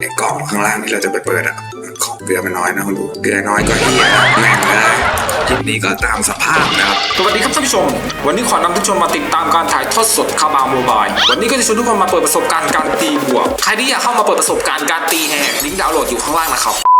ไอ้กล่องข้างล่างที่เราจะไปเปิดอะของเกลือมันน้อยนะคุณดูเกลือน้อยก็เฮียแม่งเลยคลิปนี้ก็ตามสภาพนะครับ สวัสดีครับท่านผู้ชม วันนี้ขอนำท่านผู้ชมมาติดตามการถ่ายทอดสดคาบาวโมบาย วันนี้ก็จะชวนทุกคนมาเปิดประสบการณ์การตีบวก ใครที่อยากเข้ามาเปิดประสบการณ์การตีแหกลิงก์ดาวน์โหลดอยู่ข้างล่างนะครับ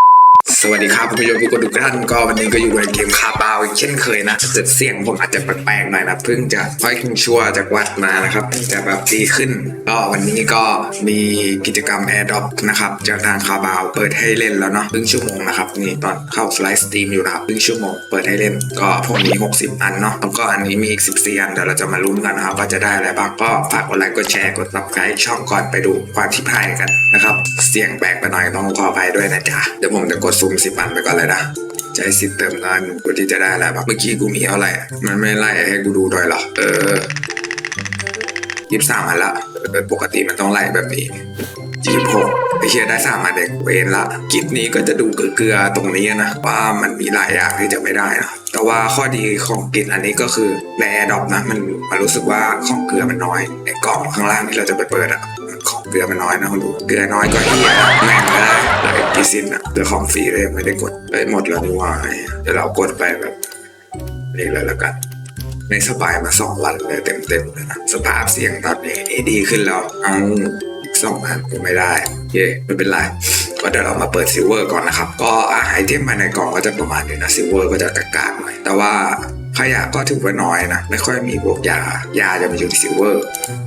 สวัสดีครับคุณผู้ชมทุกคนทุกท่านก็วันนี้ก็อยู่ในเกมคาบาวอีกเช่นเคยนะแต่เสียงผมอาจจะแปลกๆหน่อยนะเพิ่งจะค่อยคิงชัวจากวัดมานะครับจะแบบดีขึ้น ก็วันนี้ก็มีกิจกรรม Air d r o p นะครับจากทางคาบาวเปิดให้เล่นแล้วเนาะครึ่งชั่วโมงนะครับนี่ตอนเข้าไลฟ์สตรีมอยู่นะครับครึ่งชั่วโมงเปิดให้เล่นก็ผมมี60 อันเนาะแล้วก็อันนี้มีอีก 14 อันเดี๋ยวเราจะมาลุ้นกันนะครับว่าจะได้อะไรบ้างก็ฝากกดไลค์กดแชร์กด subscribe ช่องก่อนไปดูความทิพายกันนะครับเสียงแปลกไปหน่อยต้องขออภัยด้วยนะจ๊ะเดี๋ยวผมจะกดซูม10อันไปก่อนเลยนะจะให้สิทธิ์เติมเงินกูที่จะได้อะไรบ้างเมื่อกี้กูมีเท่าไหร่มันไม่ไล่ให้กูดูด้วยหรอเออยี่สามอันละปกติมันต้องไล่แบบนี้ยี่สิบหกไอเชียได้สามอันเด็กเวนละกิจนี้ก็จะดูเกลือตรงนี้นะว่ามันมีหลายอย่างที่จะไม่ได้นะแต่ว่าข้อดีของกิจอันนี้ก็คือในแอร์ดอปนะมันมันรู้สึกว่าของเกลือมันน้อยในกล่องข้างล่างที่เราจะไปเปิดอะของเกลือมันน้อยนะคุณดูเกลือน้อยก็เฮียแม่ง เลยเลยกี่สินอะเจอของฟรีเลยไม่ได้กดไปหมดแล้วนี่ว่าเดี๋ยวเรากดไปแบบนี้เลยแล้วกันในสบายมาสองวันเลยเต็มๆเลยนะสภาพเสียงตอนนี้ดีขึ้นแล้วเอาอีกสองอันก็ไม่ได้เย่ไม่เป็นไรก็เดี๋ยวเรามาเปิดซิลเวอร์ก่อนนะครับ ก็อาไอเทมภายในกล่องก็จะประมาณนี้นะซิลเวอร์ก็จะกากๆหน่อยแต่ว่า ขยะก็ถือว่าน้อยนะ ไม่ค่อยมีพวกยายาจะมาอยู่ในซิลเวอร์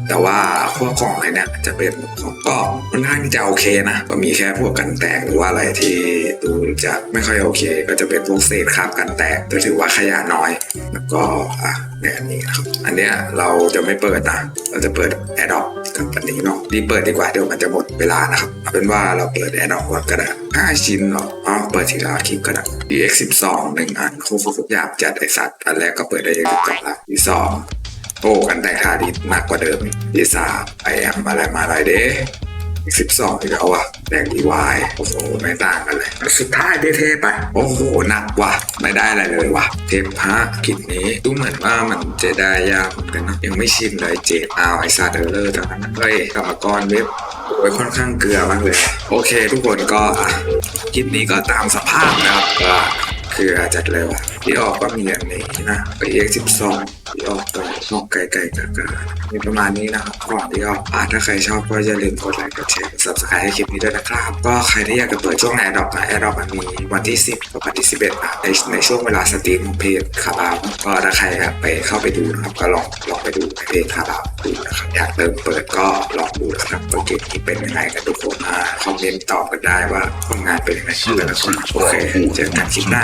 แต่ว่าพวกของอะไรเนี่ยจะเป็นของก็ค่อนข้างที่จะโอเคนะ ก็มีแค่พวกกันแตกหรือว่าอะไรที่ดูจะไม่ค่อยโอเค ก็จะเป็นพวกเศษคราบกันแตกแต่ถือว่าขยะน้อย แล้วก็อะแบบนี้นะครับ อันเนี้ยเราจะไม่เปิดนะ เราจะเปิด a d o p กับอันนี้เนาะรีบเปิดดีกว่าเดี๋ยวมันจะหมดเวลานะครับ เอาเป็นว่าเราเปิด a d o p ก่อนก็ได้ห้าชิ้นเนาะ อ๋อเปิดทีละคลิปก็ได้ DX 12หนึ่งอันโคตรอยากจัดไอสัตว์อันแรกก็เปิดได้ยังจบละที่สองโอ้กันแต่ทาดิสหนักกว่าเดิมอีกที่สามไอแอมอะไรมาอะไรเด้อีกสิบสองอีกแล้วอะแดงดีวายโอ้โหไม่ต่างกันเลย สุดท้ายได้เทปไป โอ้โหหนักว่ะ ไม่ได้อะไรเลยว่ะ เทปพระกิจนี้ดูเหมือนว่ามันจะได้ยากเหมือนกันนะยังไม่ชินเลยเจดเอาไอซาเดอร์เลอร์ตอนนั้นเฮ้ยกรรมกรเว็บโอ้ยค่อนข้างเกลือมากเลย โอเค ทุกคนก็อะ คลิปนี้ก็ตามสภาพนะครับก็คืออาจัดเลยว่ะที่ออกก็มีอย่างนี้นะไปเอ็กสิบสองที่ออกก็นอกไก่ไก่กากามีประมาณนี้นะครับก่อนที่ออกอะถ้าใครชอบก็อย่าลืมกดไลค์กดแชร์กด subscribe ให้คลิปนี้ด้วยนะครับ ก็ใครที่อยากจะเปิดช่วงแอร์ดรอปนะแอร์ดรอปมันมีวันที่ 10กับวันที่ 11นะในในช่วงเวลาสตรีมของเพจคาบาวก็ถ้าใครอยากไปเข้าไปดูนะครับก็ลอง ไปดูประเทศคาบาวดูนะครับอยากเริ่มเปิดก็ลองดูนะครับว่าเกมนี้เป็นยังไงกันทุกคนมาคอมเมนต์ตอบกันได้ว่าผลงานเป็นยังไงกันแต่ละคนโอเคเจอกันคลิปหน้า